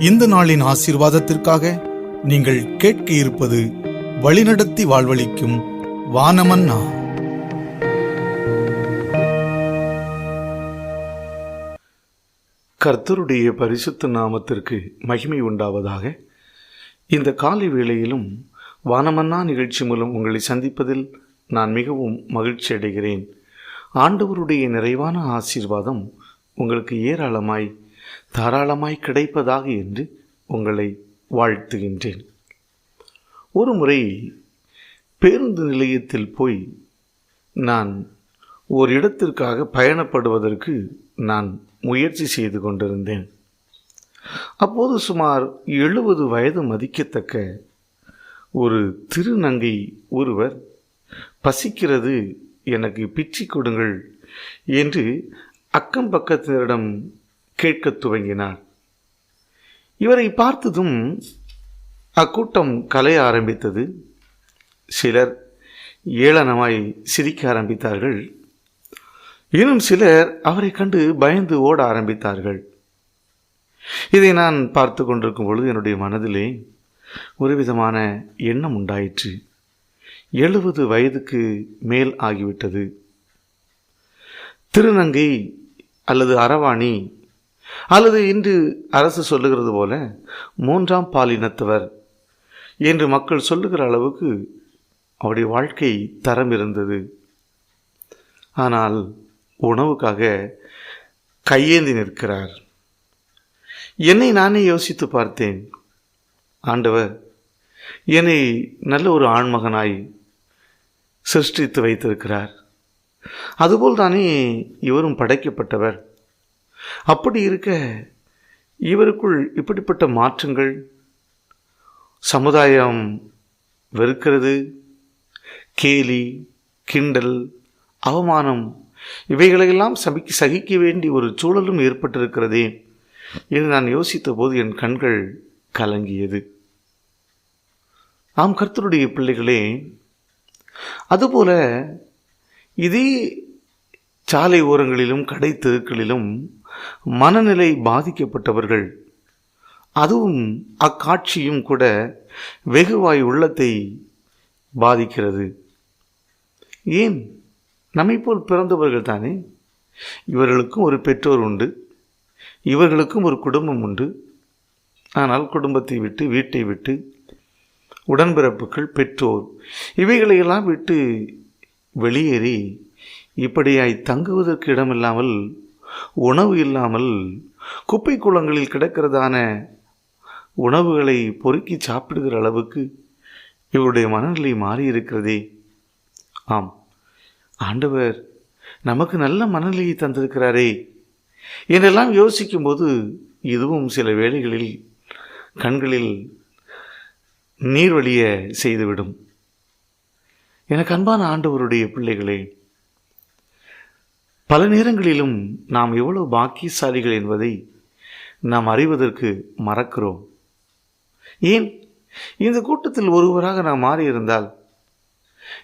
இந்த நாளின் ஆசீர்வாதத்திற்காக நீங்கள் கேட்க இருப்பது வழிநடத்தி வாழ்வளிக்கும் வானமன்னா. கர்த்தருடைய பரிசுத்த நாமத்திற்கு மகிமை உண்டாவதாக. இந்த காலை வேளையிலும் வானமன்னா நிகழ்ச்சி மூலம் உங்களை சந்திப்பதில் நான் மிகவும் மகிழ்ச்சி அடைகிறேன். ஆண்டவருடைய நிறைவான ஆசீர்வாதம் உங்களுக்கு ஏராளமாய் தாராளமாய் கிடைப்பதாக என்று உங்களை வாழ்த்துகின்றேன். ஒரு முறை பேருந்து நிலையத்தில் போய் நான் ஒரு இடத்திற்காக பயணப்படுவதற்கு நான் முயற்சி செய்து கொண்டிருந்தேன். அப்போது சுமார் எழுபது வயது மதிக்கத்தக்க ஒரு திருநங்கை ஒருவர் பசிக்கிறது எனக்கு பிச்சி கொடுங்கள் என்று அக்கம் பக்கத்தினரிடம் கேட்கத் துவங்கினார் இவரை பார்த்ததும் அக்கூட்டம் கலைய ஆரம்பித்தது. சிலர் ஏளனமாய் சிரிக்க ஆரம்பித்தார்கள். இன்னும் சிலர் அவரை கண்டு பயந்து ஓட ஆரம்பித்தார்கள். இதை நான் பார்த்து கொண்டிருக்கும் பொழுது என்னுடைய மனதிலே ஒரு விதமான எண்ணம் உண்டாயிற்று. எழுபது வயதுக்கு மேல் ஆகிவிட்டது. திருநங்கை அல்லது அரவாணி அல்லது இன்று அரசு சொல்லுகிறது போல மூன்றாம் பாலினத்தவர் என்று மக்கள் சொல்லுகிற அளவுக்கு அவருடைய வாழ்க்கை தரம் இருந்தது. ஆனால் உணவுக்காக கையேந்தி நிற்கிறார். என்னை நானே யோசித்து பார்த்தேன். ஆண்டவர் என்னை நல்ல ஒரு ஆண்மகனாய் சிருஷ்டித்து வைத்திருக்கிறார். அதுபோல் தானே இவரும் படைக்கப்பட்டவர். அப்படி இருக்க இவருக்குள் இப்படிப்பட்ட மாற்றங்கள் சமுதாயம் வெறுக்கிறது கேலி கிண்டல் அவமானம் இவைகளையெல்லாம் சபிக்க சகிக்க வேண்டிய ஒரு சூழலும் ஏற்பட்டிருக்கிறதே என்று நான் யோசித்த போது என் கண்கள் கலங்கியது. ஆம் கர்த்தருடைய பிள்ளைகளே அதுபோல இதே சாலை ஓரங்களிலும் கடை தெருக்களிலும் மனநிலை பாதிக்கப்பட்டவர்கள். அதுவும் அக்காட்சியும் கூட வெகுவாய் உள்ளத்தை பாதிக்கிறது. ஏன்? நம்மை போல் பிறந்தவர்கள் தானே? இவர்களுக்கும் ஒரு பெற்றோர் உண்டு. இவர்களுக்கும் ஒரு குடும்பம் உண்டு. ஆனால் குடும்பத்தை விட்டு வீட்டை விட்டு உடன்பிறப்புகள் பெற்றோர் இவைகளையெல்லாம் விட்டு வெளியேறி இப்படியாய் தங்குவதற்கு இடமில்லாமல் உணவு இல்லாமல் குப்பை குளங்களில் கிடக்கிறதான உணவுகளை பொறுக்கி சாப்பிடுகிற அளவுக்கு இவருடைய மனநிலை மாறி இருக்கிறதே ஆம். ஆண்டவர் நமக்கு நல்ல மனநிலையை தந்திருக்கிறாரே. என்றெல்லாம் யோசிக்கும்போது இதுவும் சில வேளைகளில் கண்களில் நீர் வழிய செய்துவிடும். எனக்கு அன்பான ஆண்டவருடைய பிள்ளைகளே பல நேரங்களிலும் நாம் எவ்வளவு பாக்கியசாலிகள் என்பதை நாம் அறிவதற்கு மறக்கிறோம். ஏன்? இந்த கூட்டத்தில் ஒருவராக நாம் மாறியிருந்தால்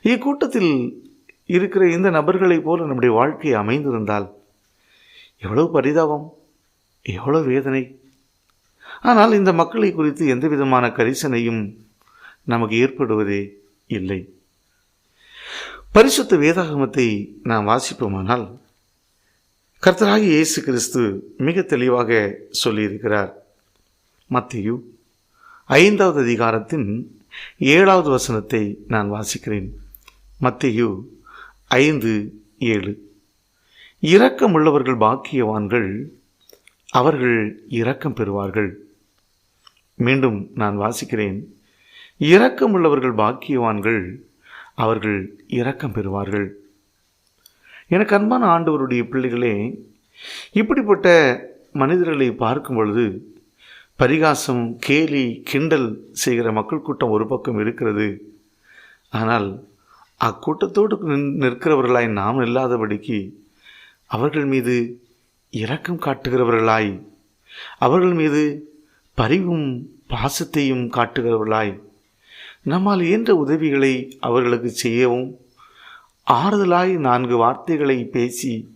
இக்கூட்டத்தில் இருக்கிற இந்த நபர்களைப் போல நம்முடைய வாழ்க்கை அமைந்திருந்தால் எவ்வளவு பரிதாபம் எவ்வளவு வேதனை. ஆனால் இந்த மக்களை குறித்து எந்த விதமான கரிசனையும் நமக்கு ஏற்படுவதே இல்லை. பரிசுத்த வேதாகமத்தை நாம் வாசிப்போமானால் கர்த்தராகி இயேசு கிறிஸ்து மிக தெளிவாக சொல்லியிருக்கிறார். மத்தியு ஐந்தாவது அதிகாரத்தின் ஏழாவது வசனத்தை நான் வாசிக்கிறேன். மத்தியு ஐந்து ஏழு. இரக்கமுள்ளவர்கள் பாக்கியவான்கள் அவர்கள் இரக்கம் பெறுவார்கள். மீண்டும் நான் வாசிக்கிறேன். இரக்கமுள்ளவர்கள் பாக்கியவான்கள் அவர்கள் இரக்கம் பெறுவார்கள். எனக்கு அன்பான ஆண்டவருடைய பிள்ளைகளே இப்படிப்பட்ட மனிதர்களை பார்க்கும் பொழுது பரிகாசம் கேலி கிண்டல் செய்கிற மக்கள் கூட்டம் ஒரு பக்கம் இருக்கிறது. ஆனால் அக்கூட்டத்தோடு நின்- நிற்கிறவர்களாய் நாம் இல்லாதபடிக்கு அவர்கள் மீது இரக்கம் காட்டுகிறவர்களாய் அவர்கள் மீது பரிவும் பாசத்தையும் காட்டுகிறவர்களாய் நம்மால் இயன்ற உதவிகளை அவர்களுக்கு செய்யவும் ஆறுதலாய் நான்கு வார்த்தைகளை பேசி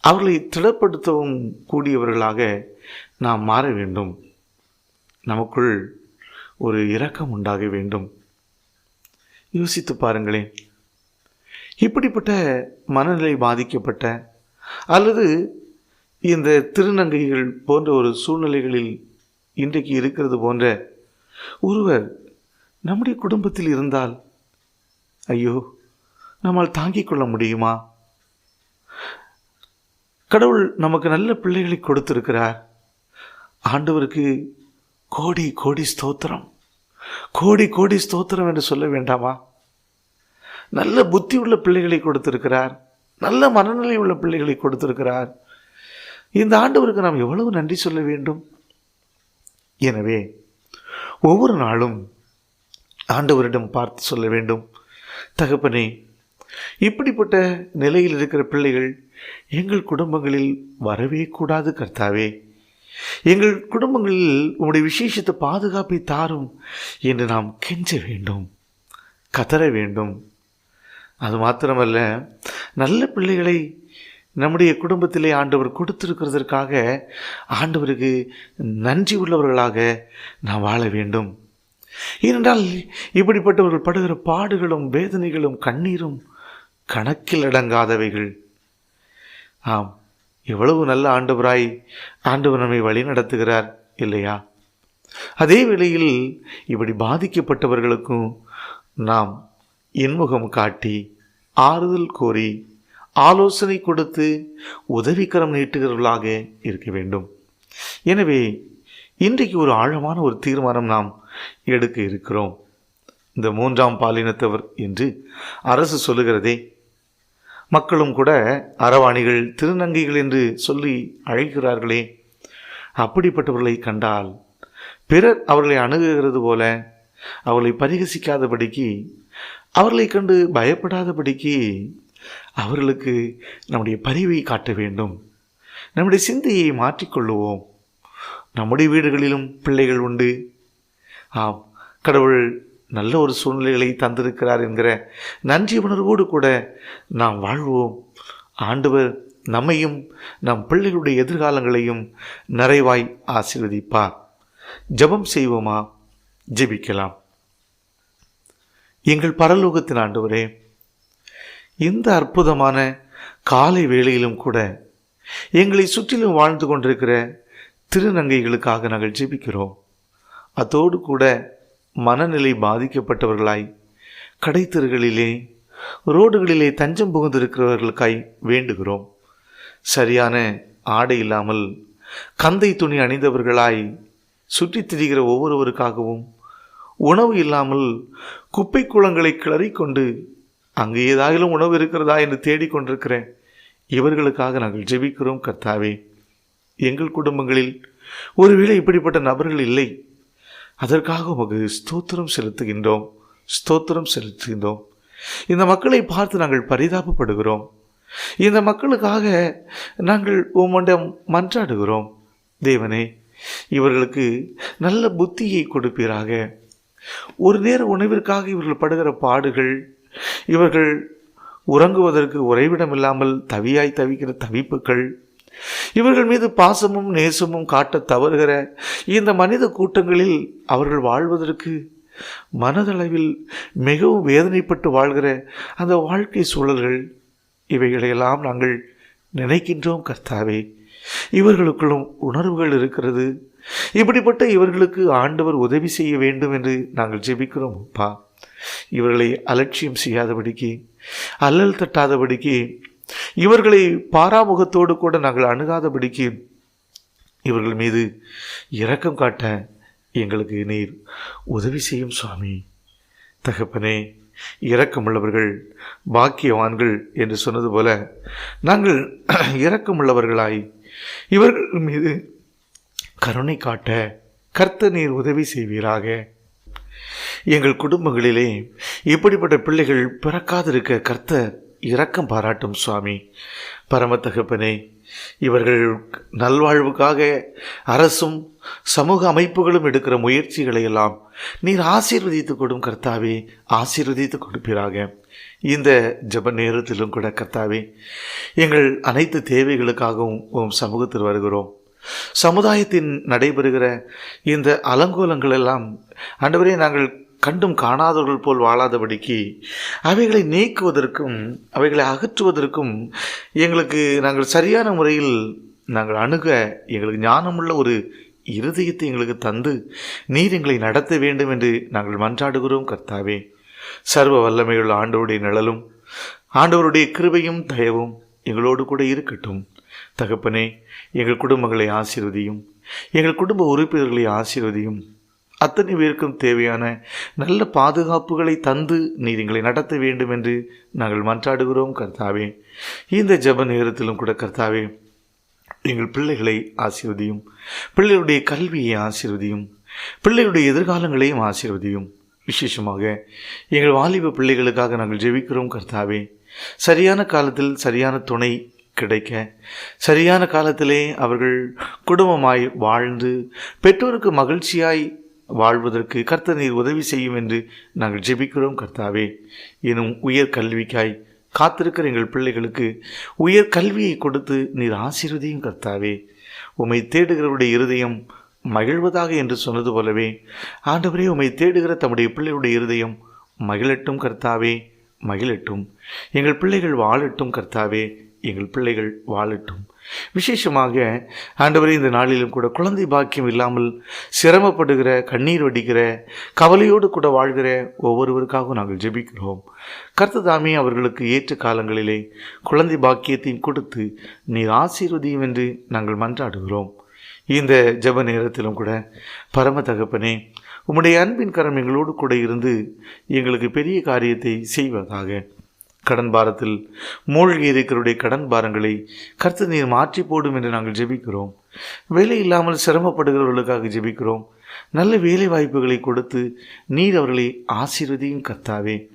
அவர்களை திடப்படுத்தவும் கூடியவர்களாக நாம் மாற வேண்டும். நமக்குள் ஒரு இரக்கம் உண்டாக வேண்டும். யோசித்து பாருங்களேன். இப்படிப்பட்ட மனநிலை பாதிக்கப்பட்ட அல்லது இந்த திருநங்கைகள் போன்ற ஒரு சூழ்நிலைகளில் இன்றைக்கு இருக்கிறது போன்ற ஒருவர் நம்முடைய குடும்பத்தில் இருந்தால் ஐயோ நம்மால் தாங்கிக் கொள்ள முடியுமா? கடவுள் நமக்கு நல்ல பிள்ளைகளை கொடுத்திருக்கிறார். ஆண்டவருக்கு கோடி கோடி ஸ்தோத்திரம். கோடி கோடி ஸ்தோத்திரம் என்று சொல்ல வேண்டாமா? நல்ல புத்தி உள்ள பிள்ளைகளை கொடுத்திருக்கிறார். நல்ல மனநிலை உள்ள பிள்ளைகளை கொடுத்திருக்கிறார். இந்த ஆண்டவருக்கு நாம் எவ்வளவு நன்றி சொல்ல வேண்டும்? எனவே ஒவ்வொரு நாளும் ஆண்டவரிடம் பார்த்து சொல்ல வேண்டும். தகப்பனே இப்படிப்பட்ட நிலையில் இருக்கிற பிள்ளைகள் எங்கள் குடும்பங்களில் வரவே கூடாது கர்த்தாவே. எங்கள் குடும்பங்களில் உங்களுடைய விசேஷத்தை பாதுகாப்பை தாரும் என்று நாம் கெஞ்ச வேண்டும் கதற வேண்டும். அது மாத்திரமல்ல நல்ல பிள்ளைகளை நம்முடைய குடும்பத்திலே ஆண்டவர் கொடுத்திருக்கிறதற்காக ஆண்டவருக்கு நன்றி உள்ளவர்களாக நாம் வாழ வேண்டும். ஏனென்றால் இப்படிப்பட்டவர்கள் படுகிற பாடுகளும் வேதனைகளும் கண்ணீரும் கணக்கில் அடங்காதவைகள் ஆம் எவ்வளவு நல்ல ஆண்டவராய் ஆண்டவர் நம்மை வழி நடத்துகிறார் இல்லையா? அதே வேளையில் இப்படி பாதிக்கப்பட்டவர்களுக்கும் நாம் இன்முகம் காட்டி ஆறுதல் கோரி ஆலோசனை கொடுத்து உதவிக்கரம் நீட்டுகிறவர்களாக இருக்க வேண்டும். எனவே இன்றைக்கு ஒரு ஆழமான ஒரு தீர்மானம் நாம் எடுக்க இருக்கிறோம். இந்த மூன்றாம் பாலினத்தவர் என்று அரசு சொல்லுகிறதே மக்களும் கூட அரவாணிகள் திருநங்கைகள் என்று சொல்லி அழைக்கிறார்களே. அப்படிப்பட்டவர்களை கண்டால் பிறர் அவர்களை அணுகுகிறது போல அவர்களை பரிகசிக்காதபடிக்கு அவர்களை கண்டு பயப்படாதபடிக்கு அவர்களுக்கு நம்முடைய பரிவை காட்ட வேண்டும். நம்முடைய சிந்தையை மாற்றிக்கொள்ளுவோம் நம்முடைய வீடுகளிலும் பிள்ளைகள் உண்டு. ஆம் கடவுள் நல்ல ஒரு சூழ்நிலைகளை தந்திருக்கிறார் என்கிற நன்றி உணர்வோடு கூட நாம் வாழ்வோம். ஆண்டவர் நம்மையும் நம் பிள்ளைகளுடைய எதிர்காலங்களையும் நிறைவாய் ஆசீர்வதிப்பார். ஜெபம் செய்வோமா? ஜெபிக்கலாம். எங்கள் பரலோகத்தின் ஆண்டவரே இந்த அற்புதமான காலை வேளையிலும் கூட எங்களை சுற்றிலும் வாழ்ந்து கொண்டிருக்கிற திருநங்கைகளுக்காக நாங்கள் ஜெபிக்கிறோம். அதோடு கூட மனநிலை பாதிக்கப்பட்டவர்களாய் கடைத்தெருகளிலே ரோடுகளிலே தஞ்சம் புகுந்திருக்கிறவர்களுக்காய் வேண்டுகிறோம். சரியான ஆடை இல்லாமல் கந்தை துணி அணிந்தவர்களாய் சுற்றித் திரிகிற ஒவ்வொருவருக்காகவும் உணவு இல்லாமல் குப்பை குளங்களை கிளறிக்கொண்டு அங்கு ஏதாயிலும் உணவு இருக்கிறதா என்று தேடிக்கொண்டிருக்கிறேன் இவர்களுக்காக நாங்கள் ஜெபிக்கிறோம் கர்த்தாவே. எங்கள் குடும்பங்களில் ஒருவேளை இப்படிப்பட்ட நபர்கள் இல்லை. அதற்காக உமக்கு ஸ்தோத்திரம் செலுத்துகின்றோம் ஸ்தோத்திரம் செலுத்துகின்றோம். இந்த மக்களை பார்த்து நாங்கள் பரிதாபப்படுகிறோம். இந்த மக்களுக்காக நாங்கள் உம்மிடம் மன்றாடுகிறோம். தேவனே இவர்களுக்கு நல்ல புத்தியை கொடுப்பீராக. ஒரு நேர உணவிற்காக இவர்கள் படுகிற பாடுகள் இவர்கள் உறங்குவதற்கு உறைவிடம் இல்லாமல் தவியாய் தவிக்கிற தவிப்புகள் இவர்கள் மீது பாசமும் நேசமும் காட்ட தவறுகிற இந்த மனித கூட்டங்களில் அவர்கள் வாழ்வதற்கு மனதளவில் மிகவும் வேதனைப்பட்டு வாழ்கிற அந்த வாழ்க்கை சூழல்கள் இவைகளையெல்லாம் நாங்கள் நினைக்கின்றோம் கர்த்தாவே. இவர்களுக்குள்ளும் உணர்வுகள் இருக்கிறது. இப்படிப்பட்ட இவர்களுக்கு ஆண்டவர் உதவி செய்ய வேண்டும் என்று நாங்கள் ஜெபிக்கிறோம் அப்பா. இவர்களை அலட்சியம் செய்யாதபடிக்கு அல்லல் தட்டாதபடிக்கு இவர்களை பாராமுகத்தோடு கூட நாங்கள் அணுகாதபடிக்கு இவர்கள் மீது இரக்கம் காட்ட எங்களுக்கு நீர் உதவி செய்யும் சுவாமி. தகப்பனே இரக்கமுள்ளவர்கள் பாக்கியவான்கள் என்று சொன்னது போல நாங்கள் இரக்கமுள்ளவர்களாய் இவர்கள் மீது கருணை காட்ட கர்த்த நீர் உதவி செய்வீராக. எங்கள் குடும்பங்களிலே இப்படிப்பட்ட பிள்ளைகள் பிறக்காதிருக்க கர்த்தர் இரக்கம் பாராட்டும் சுவாமி. பரமத்தகப்பனே இவர்கள் நல்வாழ்வுக்காக அரசும் சமூக அமைப்புகளும் எடுக்கிற முயற்சிகளை எல்லாம் நீர் ஆசீர்வதித்து கொடும் கர்த்தாவே ஆசீர்வதித்து கொடுப்பீராக. இந்த ஜெப நேரத்திலும் கூட கர்த்தாவே எங்கள் அனைத்து தேவைகளுக்காகவும் உம் சமூகத்தில் வருகிறோம். சமுதாயத்தின் நடைபெறுகிற இந்த அலங்கோலங்கள் எல்லாம் அன்றுவரே நாங்கள் கண்டும் காணாதவர்கள் போல் வாழாதபடிக்கு அவைகளை நீக்குவதற்கும் அவைகளை அகற்றுவதற்கும் எங்களுக்கு நாங்கள் சரியான முறையில் நாங்கள் அணுக எங்களுக்கு ஞானமுள்ள ஒரு இருதயத்தை எங்களுக்கு தந்து நீர் எங்களை நடத்த வேண்டும் என்று நாங்கள் மன்றாடுகிறோம் கர்த்தாவே. சர்வ வல்லமையுள்ள ஆண்டவருடைய நிழலும் ஆண்டவருடைய கிருபையும் தயவும் எங்களோடு கூட இருக்கட்டும். தகப்பனே எங்கள் குடும்பங்களை ஆசீர்வதியும் எங்கள் குடும்ப உறுப்பினர்களை ஆசீர்வதியும். அத்தனை பேருக்கும் தேவையான நல்ல பாதுகாப்புகளை தந்து நீர் எங்களை நடத்த வேண்டும் என்று நாங்கள் மன்றாடுகிறோம் கர்த்தாவே. இந்த ஜெப நேரத்திலும் கூட கர்த்தாவே எங்கள் பிள்ளைகளை ஆசீர்வதியும் பிள்ளைகளுடைய கல்வியை ஆசீர்வதியும் பிள்ளைகளுடைய எதிர்காலங்களையும் ஆசீர்வதியும். விசேஷமாக எங்கள் வாலிப பிள்ளைகளுக்காக நாங்கள் ஜெபிக்கிறோம் கர்த்தாவே. சரியான காலத்தில் சரியான துணை கிடைக்க சரியான காலத்திலே அவர்கள் குடும்பமாய் வாழ்ந்து பெற்றோருக்கு மகிழ்ச்சியாய் வாழ்வதற்கு கர்த்தர் நீர் உதவி செய்யும் என்று நாங்கள் ஜெபிக்கிறோம் கர்த்தாவே. எனும் உயர் கல்விக்காய் காத்திருக்கிற எங்கள் பிள்ளைகளுக்கு உயர் கல்வியை கொடுத்து நீர் ஆசீர்வதியும் கர்த்தாவே. உம்மை தேடுகிறவருடைய இருதயம் மகிழ்வதாக என்று சொன்னது போலவே ஆண்டவரே உம்மை தேடுகிற தம்முடைய பிள்ளையுடைய இருதயம் மகிழட்டும் கர்த்தாவே. மகிழட்டும். எங்கள் பிள்ளைகள் வாழட்டும் கர்த்தாவே. எங்கள் பிள்ளைகள் வாழட்டும். விசேஷமாக ஆண்டவரே இந்த நாளிலும் கூட குழந்தை பாக்கியம் இல்லாமல் சிரமப்படுகிற கண்ணீர் வடிக்கிற கவலையோடு கூட வாழ்கிற ஒவ்வொருவருக்காகவும் நாங்கள் ஜெபிக்கிறோம். கர்த்ததாமே அவர்களுக்கு ஏற்ற காலங்களிலே குழந்தை பாக்கியத்தையும் கொடுத்து நீர் ஆசீர்வதியும் என்று நாங்கள் மன்றாடுகிறோம். இந்த ஜெப நேரத்திலும் கூட பரம தகப்பனே உம்முடைய அன்பின் கரம் எங்களோடு கூட இருந்து எங்களுக்கு பெரிய காரியத்தை செய்வதாக கடன் பாரத்தில் மூழ்கி இருக்கிறவருடைய கடன் பாரங்களை கருத்து நீர் மாற்றி போடும் என்று நாங்கள் ஜெபிக்கிறோம். வேலை இல்லாமல் சிரமப்படுகிறவர்களுக்காக ஜெபிக்கிறோம். நல்ல வேலை வாய்ப்புகளை கொடுத்து நீர் அவர்களை ஆசீர்வதியும் கர்த்தாவே.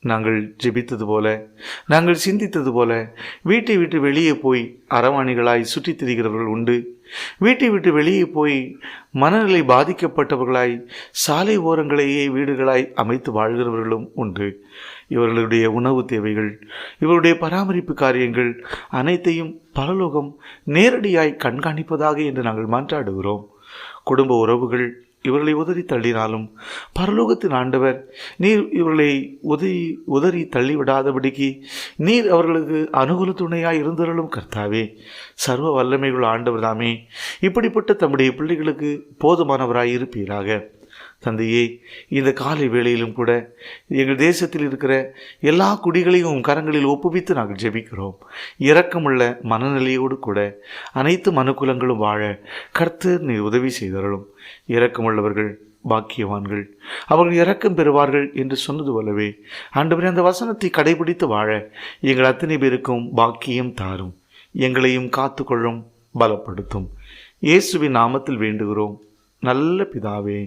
நாங்கள் ஜெபித்தது போல நாங்கள் சிந்தித்தது போல வீட்டை விட்டு வெளியே போய் அரவாணிகளாய் சுற்றித் திரிகிறவர்கள் உண்டு. வீட்டை விட்டு வெளியே போய் மனநிலை பாதிக்கப்பட்டவர்களாய் சாலை ஓரங்களையே வீடுகளாய் அமைத்து வாழ்கிறவர்களும் உண்டு. இவர்களுடைய உணவு தேவைகள் இவருடைய பராமரிப்பு காரியங்கள் அனைத்தையும் பரலோகம் நேரடியாய் கண்காணிப்பதாக என்று நாங்கள் மாற்றாடுகிறோம் குடும்ப உறவுகள் இவர்களை உதறி தள்ளினாலும் பரலோகத்தின் ஆண்டவர் நீர் இவர்களை உதறி உதறி தள்ளிவிடாதபடிக்கு நீர் அவர்களுக்கு அனுகூல துணையாக இருந்தவர்களும் கர்த்தாவே. சர்வ வல்லமைகள் ஆண்டவர் தாமே இப்படிப்பட்ட தம்முடைய பிள்ளைகளுக்கு போதுமானவராய் இருப்பீராக தந்தையே இந்த காலை வேளையிலும் கூட எங்கள் தேசத்தில் இருக்கிற எல்லா குடிகளையும் உன் கரங்களில் ஒப்புவித்து நாங்கள் ஜெபிக்கிறோம். இரக்கமுள்ள மனநிலையோடு கூட அனைத்து மனுக்குலங்களும் வாழ கர்த்தர் நீ உதவி செய்தருளும். இரக்கமுள்ளவர்கள் பாக்கியவான்கள் அவர்கள் இறக்கம் பெறுவார்கள் என்று சொன்னது போலவே ஆண்டவரே அந்த வசனத்தை கடைபிடித்து வாழ எங்கள் அத்தனை பேருக்கும் பாக்கியம் தாரும். எங்களையும் காத்துக்கொள்ளும் பலப்படுத்தும். இயேசுவின் நாமத்தில் வேண்டுகிறோம். நல்ல பிதாவே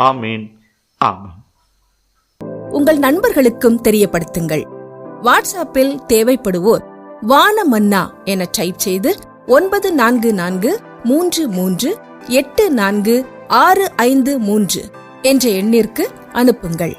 ஆமீன். ஆமேன். உங்கள் நண்பர்களுக்கும் தெரியப்படுத்துங்கள். வாட்ஸ்அப்பில் தேவைப்படுவோர் வான மன்னா என டைப் செய்து ஒன்பது நான்கு நான்கு மூன்று மூன்று எட்டு நான்கு ஆறு ஐந்து மூன்று என்ற எண்ணிற்கு அனுப்புங்கள்.